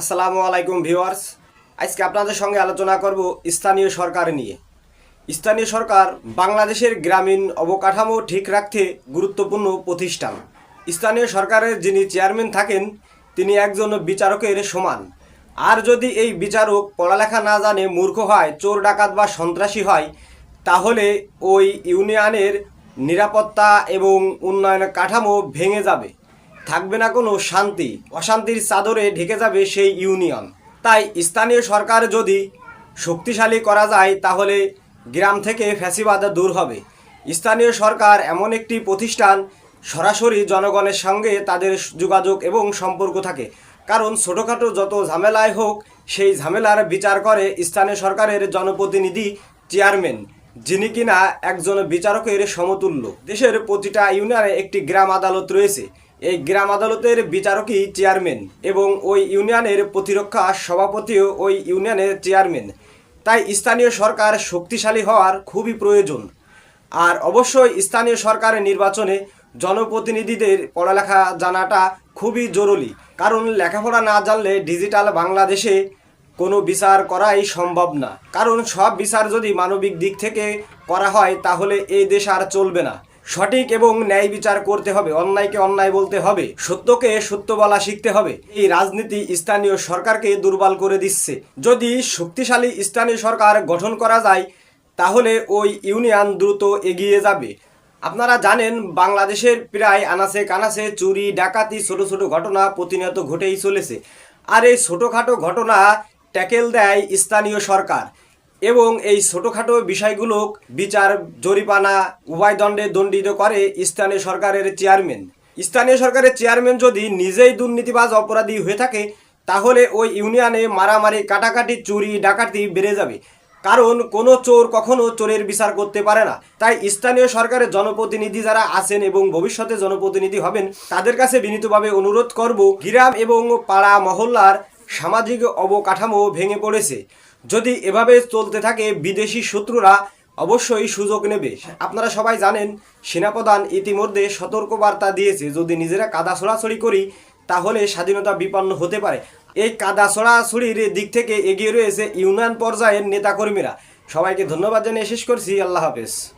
আসসালামু আলাইকুম ভিউয়ার্স। আজকে আপনাদের সঙ্গে আলোচনা করব স্থানীয় সরকার নিয়ে। স্থানীয় সরকার বাংলাদেশের গ্রামীণ অবকাঠামো ঠিক রাখতে গুরুত্বপূর্ণ প্রতিষ্ঠান। স্থানীয় সরকারের যিনি চেয়ারম্যান থাকেন, তিনি একজন বিচারকের সমান। আর যদি এই বিচারক পড়ালেখা না জানে, মূর্খ হয়, চোর ডাকাত বা সন্ত্রাসী হয়, তাহলে ওই ইউনিয়নের নিরাপত্তা এবং উন্নয়ন কাঠামো ভেঙে যাবে। থাকবে না কোনো শান্তি। অশান্তির চাদরে ঢেকে যাবে সেই ইউনিয়ন। তাই স্থানীয় সরকার যদি শক্তিশালী করা যায়, তাহলে গ্রাম থেকে ফ্যাসিবাদ দূর হবে। স্থানীয় সরকার এমন একটি প্রতিষ্ঠান, সরাসরি জনগণের সঙ্গে তাদের যোগাযোগ এবং সম্পর্ক থাকে। কারণ ছোটোখাটো যত ঝামেলায় হোক, সেই ঝামেলার বিচার করে স্থানীয় সরকারের জনপ্রতিনিধি চেয়ারম্যান, যিনি কিনা একজন বিচারকের সমতুল্য। দেশের প্রতিটা ইউনিয়নে একটি গ্রাম আদালত রয়েছে। এই গ্রাম আদালতের বিচারকই চেয়ারম্যান এবং ওই ইউনিয়নের প্রতিরক্ষা সভাপতিও ওই ইউনিয়নের চেয়ারম্যান। তাই স্থানীয় সরকার শক্তিশালী হওয়ার খুবই প্রয়োজন। আর অবশ্যই স্থানীয় সরকারের নির্বাচনে জনপ্রতিনিধিদের পড়ালেখা জানাটা খুবই জরুরি। কারণ লেখাপড়া না জানলে ডিজিটাল বাংলাদেশে কোনো বিচার করাই সম্ভব না। কারণ সব বিচার যদি মানবিক দিক থেকে করা হয়, তাহলে এই দেশ আর চলবে না। সঠিক এবং ন্যায় বিচার করতে হবে, অন্যায়কে অন্যায় বলতে হবে, সত্যকে সত্য বলা শিখতে হবে। এই রাজনীতি স্থানীয় সরকারকে দুর্বল করে দিচ্ছে। যদি শক্তিশালী স্থানীয় সরকার গঠন করা যায়, তাহলে ওই ইউনিয়ন দ্রুত এগিয়ে যাবে। আপনারা জানেন, বাংলাদেশের প্রায় আনাচে কানাচে চুরি, ডাকাতি, ছোট ছোট ঘটনা প্রতিনিয়ত ঘটেই চলেছে। আর এই ছোটোখাটো ঘটনা ট্যাকেল দেয় স্থানীয় সরকার। এবং এই ছোটোখাটো বিষয়গুলো বিচার জরিপানা উভয় দণ্ডে দণ্ডিত করে স্থানীয় সরকারের চেয়ারম্যান। স্থানীয় সরকারের চেয়ারম্যান যদি নিজেই দুর্নীতিবাজ অপরাধী হয়ে থাকে, তাহলে ওই ইউনিয়নে মারামারি, কাটাকাটি, চুরি, ডাকাতি বেড়ে যাবে। কারণ কোনো চোর কখনো চোরের বিচার করতে পারে না। তাই স্থানীয় সরকারের জনপ্রতিনিধি যারা আছেন এবং ভবিষ্যতে জনপ্রতিনিধি হবেন, তাদের কাছে বিনীতভাবে অনুরোধ করব, গ্রাম এবং পাড়া মহল্লার সামাজিক অবকাঠামো ভেঙে পড়েছে। যদি এভাবে চলতে থাকে বিদেশি শত্রুরা অবশ্যই সুযোগ নেবে। আপনারা সবাই জানেন, সেনাপ্রধান ইতিমধ্যে সতর্কবার্তা দিয়েছে, যদি নিজেরা কাদা ছড়াছড়ি করি, তাহলে স্বাধীনতা বিপন্ন হতে পারে। এই কাদা ছড়াছড়ির দিক থেকে এগিয়ে রয়েছে ইউনিয়ন পর্যায়ের নেতাকর্মীরা। সবাইকে ধন্যবাদ জানিয়ে শেষ করছি। আল্লাহ হাফেজ।